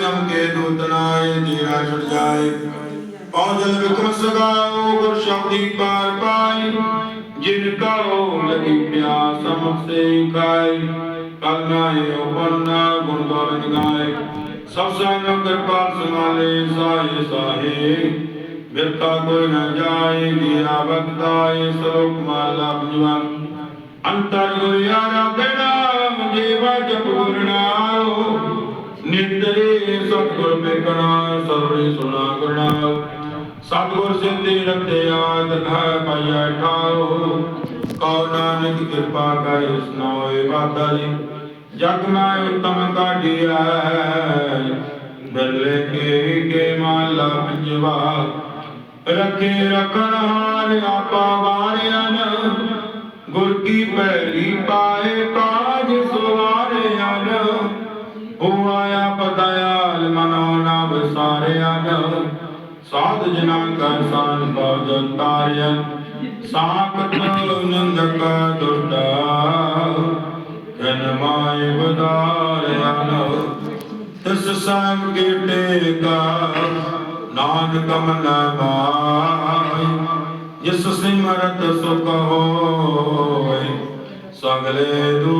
ਗਮ ਕੇ ਦੂਤਨਾਏ ਤੇਰਾ ਛੁਟ ਜਾਏ। ਪੌਜਲ ਵਿਕਰਮ ਸਗਾਓ ਗੁਰ ਸ਼ਬਦੀ ਪਾਰ ਪਾਈ ਜਿਨ ਕੋ ਲਗੀ ਪਿਆਸ ਸਮਸੇ ਕਾਈ ਕਲਨਾਏ ਉਪਰਨਾ ਗੁਣ ਗੋਬਿੰਦ ਗਾਏ ਸਭ ਸੰਗ ਕਿਰਪਾ ਸਮਾਲੇ ਸਾਏ ਸਾਹੇ। ਬਿਰਤਾ ਕੋਈ ਨ ਜਾਏ ਦੀਆ ਬਖਤਾਏ ਸਰੂਪ ਮਾਲਾ ਪੰਜਵਨ ਅੰਤਰ ਗੁਰਿਆਰਾ ਬਿਨਾ ਜੀਵਾ ਜਪ ਗੁਰਨਾਓ ਨਿਤਰੇ ਸਤਿਗੁਰ ਬਿਕਣਾ ਸਰਵੀ ਸੁਣਾ ਕਰਨਾ ਸਤਿਗੁਰ ਸਿੰਧੀ ਰਤੇ ਆਦ ਪਾਇਆ ਠਾਓ। ਕਉ ਨਾਨਕ ਕਿਰਪਾ ਕਰੇ ਸੁਨਾਏ ਬਾਤਾ ਜੀ। ਜਗ ਮੈਂ ਉਤਮ ਕਾਢਿਆ ਬਿਰਲੇ ਕੇ ਕੇ ਮਾਲਾ ਪੰਜਵਾ। ਰਖੇ ਰਖਣ ਹਾਰ ਆਪਾ ਵਾਰਿਆਨ, ਗੁਰ ਕੀ ਪਹਿਲੀ ਪਾਏ ਕਾਜ ਸਵਾਰਿਆਨ। ਮਨੋ ਨਾ ਵਿਸਾਰਿਆਨ ਸਾਧ ਜਨਾ ਕਾ ਸਾਨ ਪਉ ਤਾਰਿਆਨ ਸਾਖਤ ਨੰਦਕ ਦੁਸ਼ਟਾ ਕਨ ਮਾਇ ਬਦਾਰਿਆਨ ਤਿਸ ਸਾਹਿਬ ਕੇ ਟੇਕਾ। ਨਾਨਕ ਮਨ ਮਾਈ ਜਿਸ ਸਿਮਰਤ ਸੁਖ ਹੋਏ। ਸਗਲੇ ਦੁਖ